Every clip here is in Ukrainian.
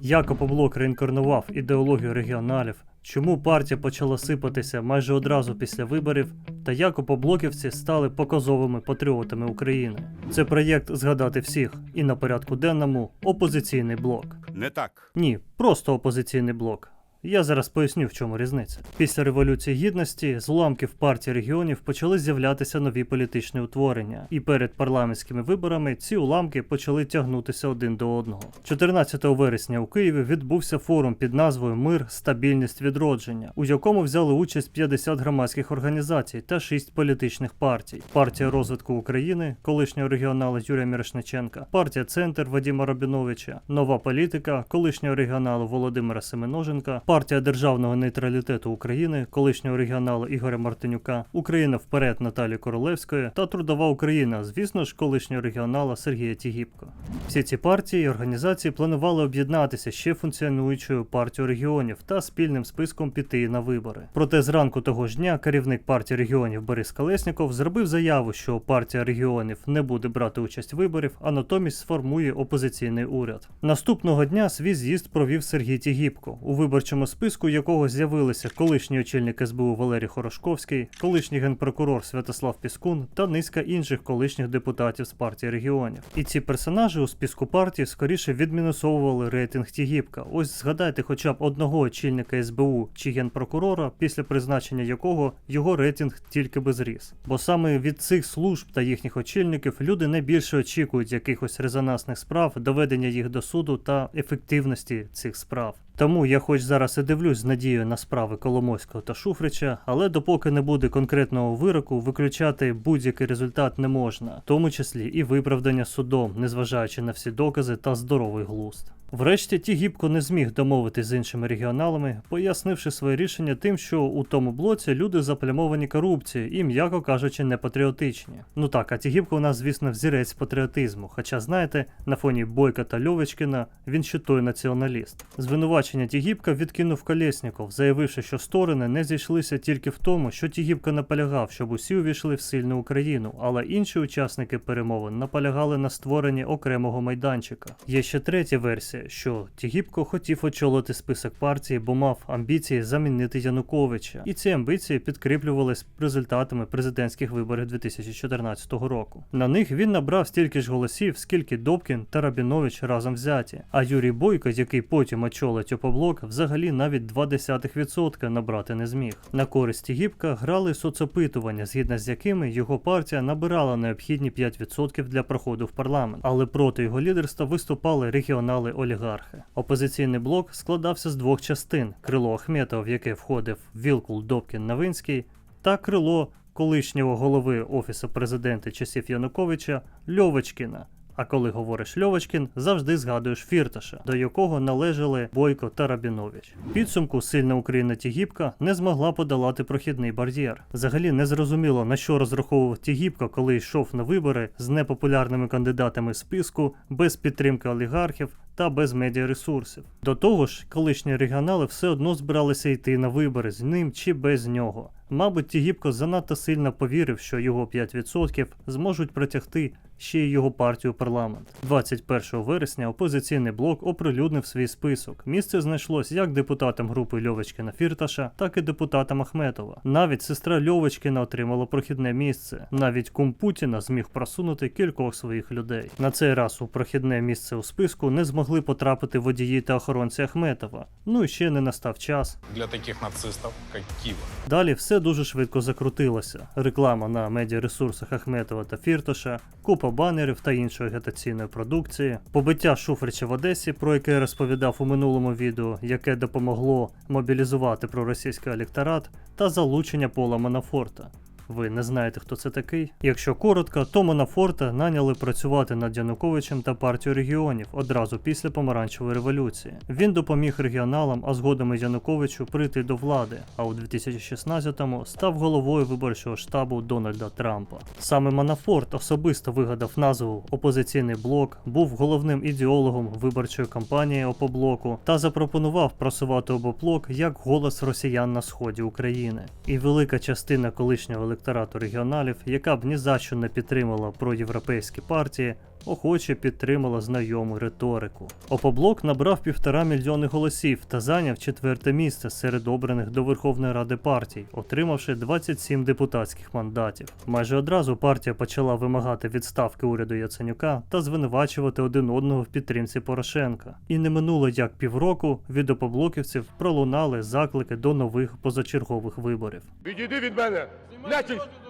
Як Опоблок реінкарнував ідеологію регіоналів, чому партія почала сипатися майже одразу після виборів, та як опоблоківці стали показовими патріотами України. Це проєкт згадати всіх, і на порядку денному опозиційний блок. Не так. Ні, просто опозиційний блок. Я зараз поясню, в чому різниця. Після Революції Гідності з уламків партії регіонів почали з'являтися нові політичні утворення, і перед парламентськими виборами ці уламки почали тягнутися один до одного. 14 вересня у Києві відбувся форум під назвою Мир, стабільність, відродження, у якому взяли участь 50 громадських організацій та 6 політичних партій: партія розвитку України, колишнього регіонала Юрія Мірошниченка, партія Центр Вадима Рабіновича, нова політика, колишнього регіоналу Володимира Семеноженка, партія державного нейтралітету України, колишнього регіоналу Ігоря Мартинюка, Україна вперед Наталії Королевської та Трудова Україна, звісно ж, колишнього регіонала Сергія Тігіпко. Всі ці партії і організації планували об'єднатися ще функціонуючою партією регіонів та спільним списком піти на вибори. Проте зранку того ж дня керівник партії регіонів Борис Колесніков зробив заяву, що партія регіонів не буде брати участь в виборів, а натомість сформує опозиційний уряд. Наступного дня свій з'їзд провів Сергій Тігіпко, у виборчому списку якого з'явилися колишній очільник СБУ Валерій Хорошковський, колишній генпрокурор Святослав Піскун та низка інших колишніх депутатів з партії регіонів. І ці персонажі у списку партії скоріше відмінусовували рейтинг Тігіпка. Ось згадайте хоча б одного очільника СБУ чи генпрокурора, після призначення якого його рейтинг тільки би зріс. Бо саме від цих служб та їхніх очільників люди найбільше очікують якихось резонансних справ, доведення їх до суду та ефективності цих справ. Тому я хоч зараз і дивлюсь з надією на справи Коломойського та Шуфрича, але допоки не буде конкретного вироку, виключати будь-який результат не можна, в тому числі і виправдання судом, незважаючи на всі докази та здоровий глузд. Врешті Тігіпко не зміг домовитись з іншими регіоналами, пояснивши своє рішення тим, що у тому блоці люди заплямовані корупцією і, м'яко кажучи, не патріотичні. Ну так, а Тігіпко у нас, звісно, взірець патріотизму. Хоча, знаєте, на фоні Бойка та Льовочкіна він ще той націоналіст. Звинувачення Тігіпка відкинув Колєсніков, заявивши, що сторони не зійшлися тільки в тому, що Тігіпка наполягав, щоб усі увійшли в сильну Україну, але інші учасники перемовин наполягали на створенні окремого майданчика. Є ще третя версія, що Тігіпко хотів очолити список партії, бо мав амбіції замінити Януковича, і ці амбіції підкріплювались результатами президентських виборів 2014 року. На них він набрав стільки ж голосів, скільки Добкін та Рабінович разом взяті. А Юрій Бойко, який потім очолить опоблок, взагалі навіть 0,2% набрати не зміг. На користь Тігіпка грали соцопитування, згідно з якими його партія набирала необхідні 5% для проходу в парламент, але проти його лідерства виступали регіонали олігархи. Опозиційний блок складався з двох частин: крило Ахметова, в яке входив Вілкул Добкін Новинський, та крило колишнього голови офісу президента часів Януковича Льовочкіна. А коли говориш Льовочкін, завжди згадуєш Фірташа, до якого належали Бойко та Рабінович. Підсумку сильна Україна Тігіпка не змогла подолати прохідний бар'єр. Взагалі не зрозуміло на що розраховував Тігіпко, коли йшов на вибори з непопулярними кандидатами списку, без підтримки олігархів та без медіаресурсів. До того ж, колишні регіонали все одно збиралися йти на вибори з ним чи без нього. Мабуть, Тігіпко занадто сильно повірив, що його 5% зможуть притягти ще й його партію парламент. 21 вересня опозиційний блок оприлюднив свій список. Місце знайшлось як депутатам групи Льовочкіна Фірташа, так і депутатам Ахметова. Навіть сестра Льовочкіна отримала прохідне місце. Навіть кум Путіна зміг просунути кількох своїх людей. На цей раз у прохідне місце у списку не змогли потрапити водії та охоронці Ахметова. Ну і ще не настав час. для таких нацистов, как Кива. Далі все дуже швидко закрутилося. Реклама на медіаресурсах Ахметова та Фірташа, купа банерів та іншої агітаційної продукції, побиття Шуфрича в Одесі, про яке я розповідав у минулому відео, яке допомогло мобілізувати проросійський електорат, та залучення Пола Манафорта. Ви не знаєте, хто це такий? Якщо коротко, то Манафорта наняли працювати над Януковичем та партію регіонів одразу після помаранчевої революції. Він допоміг регіоналам, а згодом і Януковичу прийти до влади, а у 2016-му став головою виборчого штабу Дональда Трампа. Саме Манафорт особисто вигадав назву Опозиційний блок, був головним ідеологом виборчої кампанії Опоблоку та запропонував просувати обоблок як голос росіян на сході України. І велика частина колишнього електорату регіоналів, яка б ні за що не підтримала проєвропейські партії, охоче підтримала знайому риторику. Опоблок набрав півтора мільйони голосів та зайняв четверте місце серед обраних до Верховної Ради партій, отримавши 27 депутатських мандатів. Майже одразу партія почала вимагати відставки уряду Яценюка та звинувачувати один одного в підтримці Порошенка. І не минуло як півроку від опоблоківців пролунали заклики до нових позачергових виборів. Відійди від мене!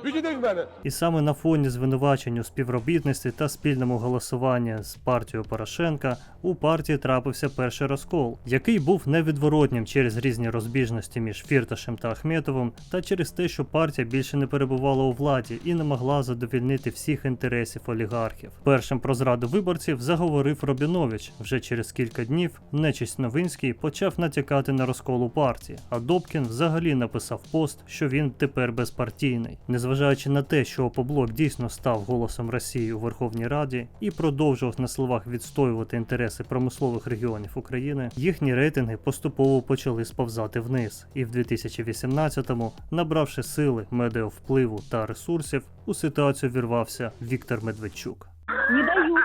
Відійди від мене! І саме на фоні звинувачень у співробітництві та спільному голосуванні з партією Порошенка у партії трапився перший розкол, який був невідворотнім через різні розбіжності між Фірташем та Ахметовим, та через те, що партія більше не перебувала у владі і не могла задовільнити всіх інтересів олігархів. Першим про зраду виборців заговорив Робінович. Вже через кілька днів нечисть Новинський почав натякати на розкол у партії, а Добкін взагалі написав пост, що він тепер безпартійний. Незважаючи на те, що Опоблок дійсно став голосом Росії у Верховній Раді і продовжував на словах відстоювати інтереси промислових регіонів України, їхні рейтинги поступово почали сповзати вниз, і в 2018-му, набравши сили, медіавпливу та ресурсів, у ситуацію вірвався Віктор Медведчук. Не даю.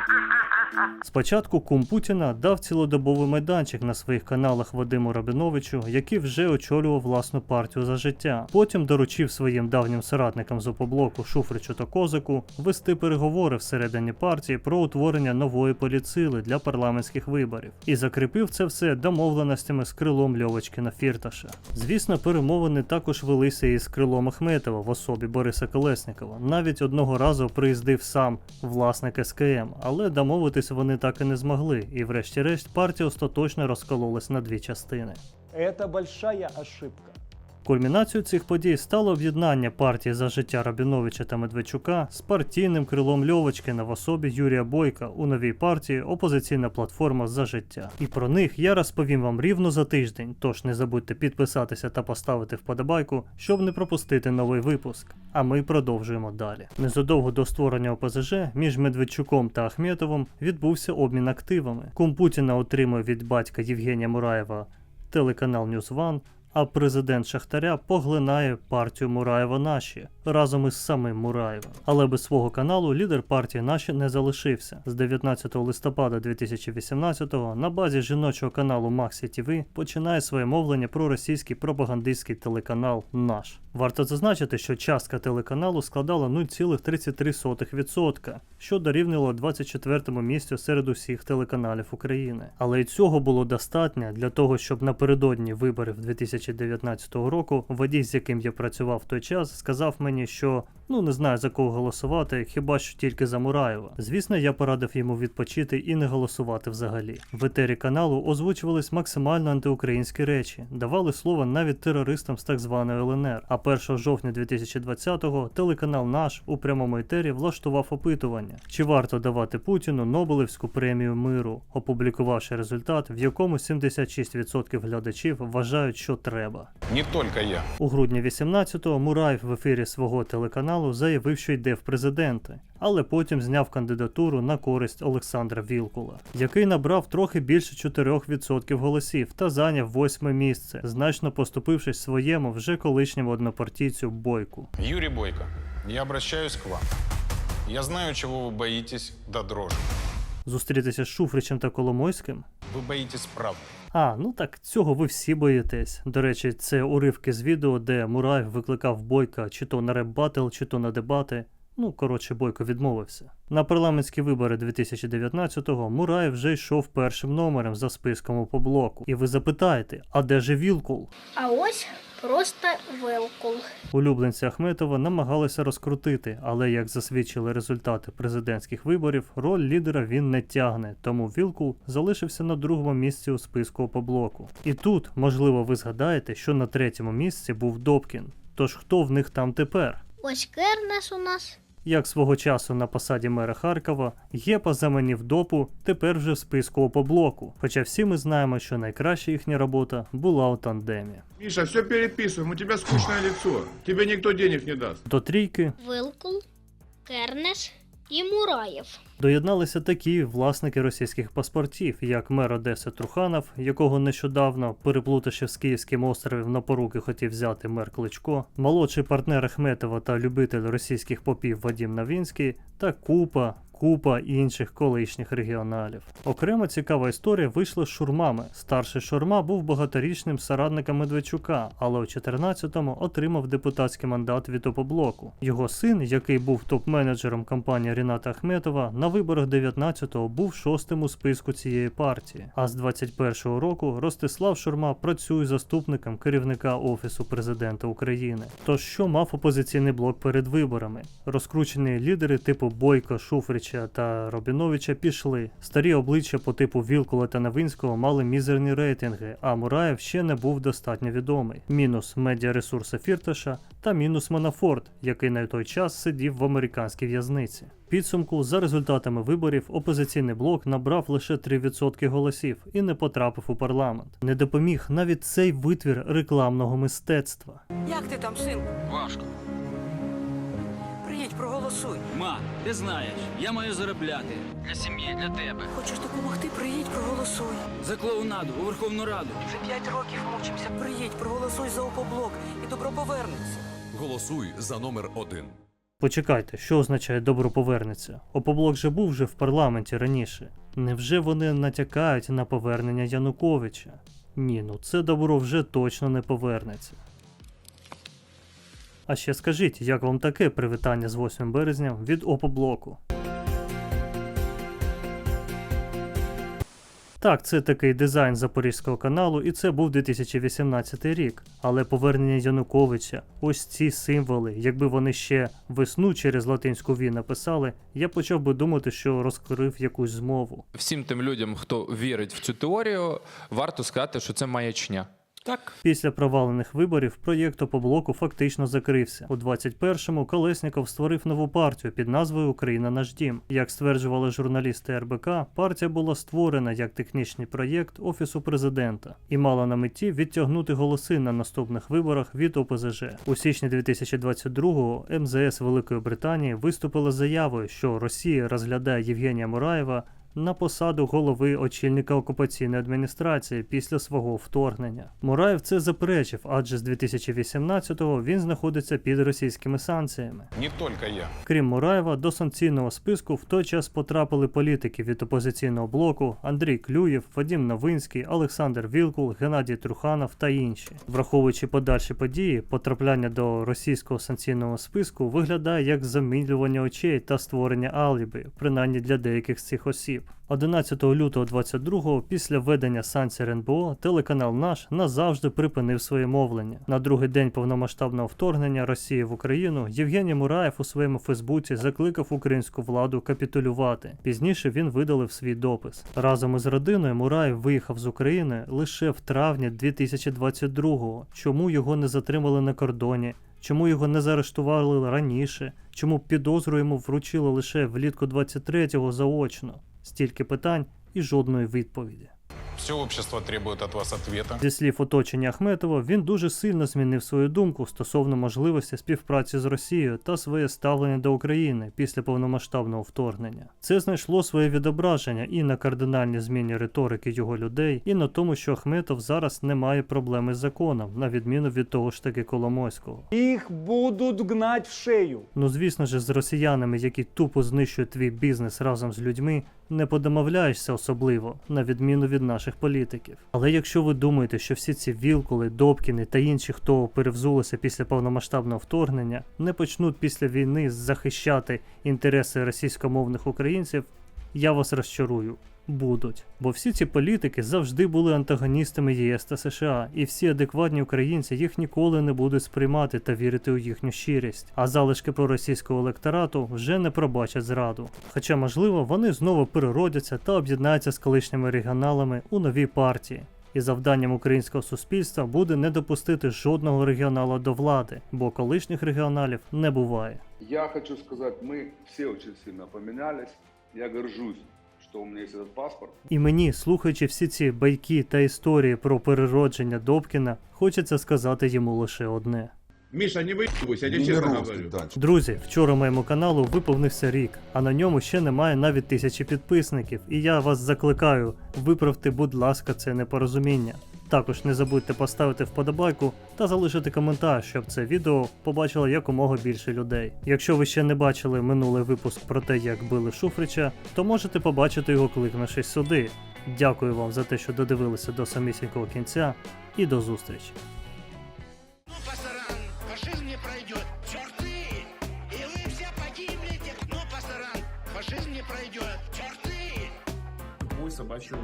Спочатку кум Путіна дав цілодобовий майданчик на своїх каналах Вадиму Рабиновичу, який вже очолював власну партію за життя. Потім доручив своїм давнім соратникам з опоблоку Шуфричу та Козику вести переговори всередині партії про утворення нової поліцили для парламентських виборів і закріпив це все домовленостями з крилом Льовочкина Фірташа. Звісно, перемовини також велися і з крилом Ахметова в особі Бориса Колеснікова. Навіть одного разу приїздив сам власник СКМ, але домовитись вони так і не змогли, і врешті-решт партія остаточно розкололась на дві частини. Це большая ошибка. Кульмінацією цих подій стало об'єднання партії за життя Рабіновича та Медведчука з партійним крилом Льовочкина в особі Юрія Бойка у новій партії Опозиційна платформа за життя. І про них я розповім вам рівно за тиждень. Тож не забудьте підписатися та поставити вподобайку, щоб не пропустити новий випуск. А ми продовжуємо далі. Незадовго до створення ОПЗЖ між Медведчуком та Ахметовим відбувся обмін активами. Кум Путіна отримує від батька Євгенія Мураєва телеканал News One, а президент Шахтаря поглинає партію Мураєва наші разом із самим Мураєвим. Але без свого каналу лідер партії наші не залишився. З 19 листопада 2018-го на базі жіночого каналу Максі ТВ починає своє мовлення про російський пропагандистський телеканал Наш. Варто зазначити, що частка телеканалу складала 0,33%, що дорівнювало 24-му місцю серед усіх телеканалів України. Але й цього було достатньо для того, щоб напередодні виборів 2019 року водій, з яким я працював в той час, сказав мені, що ну не знаю за кого голосувати, хіба що тільки за Мураєва. Звісно, я порадив йому відпочити і не голосувати взагалі. В етері каналу озвучувались максимально антиукраїнські речі, давали слово навіть терористам з так званої ЛНР. А 1 жовтня 2020-го телеканал наш у прямому етері влаштував опитування, чи варто давати Путіну Нобелівську премію миру, опублікувавши результат, в якому 76% глядачів вважають, що треба. Не только я. У грудні 18-го Мураєв в ефірі свого телеканалу заявив, що йде в президенти, але потім зняв кандидатуру на користь Олександра Вілкула, який набрав трохи більше 4% голосів та зайняв восьме місце, значно поступившись своєму вже колишньому однопартійцю Бойку. Юрий Бойко, я обращаюсь к вам. Я знаю, чего вы боитесь до дрожи. Зустрітися з Шуфричем та Коломойським. Вы боїтесь правди. А, ну так цього ви всі боїтесь. До речі, це уривки з відео, де Мураєв викликав Бойка чи то на реп-батл, чи то на дебати. Ну, коротше, Бойко відмовився. На парламентські вибори 2019-го Мураєв вже йшов першим номером за списком у поблоку. І ви запитаєте, а де же Вілкул? А ось просто велкул. Улюбленці Ахметова намагалися розкрутити, але як засвідчили результати президентських виборів, роль лідера він не тягне, тому Вілкул залишився на другому місці у списку по блоку. І тут, можливо, ви згадаєте, що на третьому місці був Добкін. Тож хто в них там тепер? Ось Кернес у нас. Як свого часу на посаді мера Харкова, Гепа заманів допу тепер вже в списку опоблоку. Хоча всі ми знаємо, що найкраща їхня робота була у тандемі. Міша, все переписуємо, у тебе скучне лицо. Тебе ніхто денег не даст. До трійки Вилкул, Кернеш і Мураєв. Доєдналися такі власники російських паспортів, як мер Одеси Труханов, якого нещодавно, переплутавши з Київським островів на поруки хотів взяти мер Кличко, молодший партнер Ахметова та любитель російських попів Вадім Навінський та купа. Купа інших колишніх регіоналів. Окрема цікава історія вийшла з шурмами. Старший шурма був багаторічним соратником Медведчука, але у 14-му отримав депутатський мандат від опоблоку. Його син, який був топ-менеджером компанії Ріната Ахметова, на виборах 19-го був шостим у списку цієї партії. А з 21-го року Ростислав Шурма працює заступником керівника Офісу президента України. Тож що мав опозиційний блок перед виборами? Розкручені лідери типу Бойко, Шуфрича та Робіновича пішли. Старі обличчя по типу Вілкула та Новинського мали мізерні рейтинги, а Мураєв ще не був достатньо відомий. Мінус медіаресурси Фірташа та мінус Манафорт, який на той час сидів в американській в'язниці. Підсумку за результатами виборів опозиційний блок набрав лише 3% голосів і не потрапив у парламент. Не допоміг навіть цей витвір рекламного мистецтва. Як ти там, синку? Важко. Приїдь, проголосуй. Ма, ти знаєш, я маю заробляти. Для сім'ї, для тебе. Хочеш допомогти? Приїдь, проголосуй. За клоунаду у Верховну Раду. Вже п'ять років мучимося. Приїдь, проголосуй за опоблок і добро повернеться. Голосуй за номер один. Почекайте, що означає добро повернеться? Опоблок же був вже в парламенті раніше. Невже вони натякають на повернення Януковича? Ні, ну це добро вже точно не повернеться. А ще скажіть, як вам таке привітання з 8 березня від Опоблоку? Так, це такий дизайн Запорізького каналу, і це був 2018 рік. Але повернення Януковича, ось ці символи, якби вони ще весну через латинську ві написали, я почав би думати, що розкрив якусь змову. всім тим людям, хто вірить в цю теорію, варто сказати, що це маячня. Так. Після провалених виборів проєкт Опоблоку фактично закрився. У 21-му Колесніков створив нову партію під назвою Україна наш дім. Як стверджували журналісти РБК, партія була створена як технічний проєкт Офісу президента і мала на меті відтягнути голоси на наступних виборах від ОПЗЖ. У січні 2022-го МЗС Великої Британії виступила заявою, що Росія розглядає Євгенія Мураєва на посаду голови очільника окупаційної адміністрації після свого вторгнення. Мураєв це заперечив, адже з 2018-го він знаходиться під російськими санкціями. Не только я. Крім Мураєва, до санкційного списку в той час потрапили політики від опозиційного блоку Андрій Клюєв, Вадим Новинський, Олександр Вілкул, Геннадій Труханов та інші. Враховуючи подальші події, потрапляння до російського санкційного списку виглядає як замилювання очей та створення алібі, принаймні для деяких з цих осіб. 11 лютого 22-го, після введення санкцій РНБО, телеканал наш назавжди припинив своє мовлення. На другий день повномасштабного вторгнення Росії в Україну Євгеній Мураєв у своєму Фейсбуці закликав українську владу капітулювати. Пізніше він видалив свій допис. Разом із родиною Мураєв виїхав з України лише в травні 2022-го. Чому його не затримали на кордоні? Чому його не заарештували раніше? Чому підозру йому вручили лише влітку 23-го заочно? Стільки питань і жодної відповіді. Все общество требует от вас ответа. Зі слів оточення Ахметова, він дуже сильно змінив свою думку стосовно можливості співпраці з Росією та своє ставлення до України після повномасштабного вторгнення. Це знайшло своє відображення і на кардинальній зміні риторики його людей, і на тому, що Ахметов зараз не має проблеми з законом, на відміну від того ж таки Коломойського. Их будут гнать в шею. Ну звісно ж, з росіянами, які тупо знищують твій бізнес разом з людьми, не подомовляєшся особливо, на відміну від наших політиків. Але якщо ви думаєте, що всі ці Вілкули, Добкіни та інші, хто перевзулися після повномасштабного вторгнення, не почнуть після війни захищати інтереси російськомовних українців, я вас розчарую. Будуть, бо всі ці політики завжди були антагоністами ЄС та США, і всі адекватні українці їх ніколи не будуть сприймати та вірити у їхню щирість. А залишки проросійського електорату вже не пробачать зраду. Хоча, можливо, вони знову переродяться та об'єднаються з колишніми регіоналами у новій партії. І завданням українського суспільства буде не допустити жодного регіонала до влади, бо колишніх регіоналів не буває. Я хочу сказать, мы все очень сильно поменялись. Я горжусь, что у меня есть этот паспорт. І мені, слухаючи всі ці байки та історії про переродження Добкіна, хочеться сказати йому лише одне. Миша, не выебывайся, я тебе честно говорю. Друзі, вчора моєму каналу виповнився рік, а на ньому ще немає навіть тисячі підписників. І я вас закликаю, виправте, будь ласка, це непорозуміння. Також не забудьте поставити вподобайку та залишити коментар, щоб це відео побачило якомога більше людей. Якщо ви ще не бачили минулий випуск про те, як били Шуфрича, то можете побачити його, кликнувшись сюди. Дякую вам за те, що додивилися до самісінького кінця, і до зустрічі! Ну, пасаран, фашизм не пройдет. Черты! И вы все погибнете. Ну, пасаран, фашизм не пройдет. Черты! Мой собачий рот.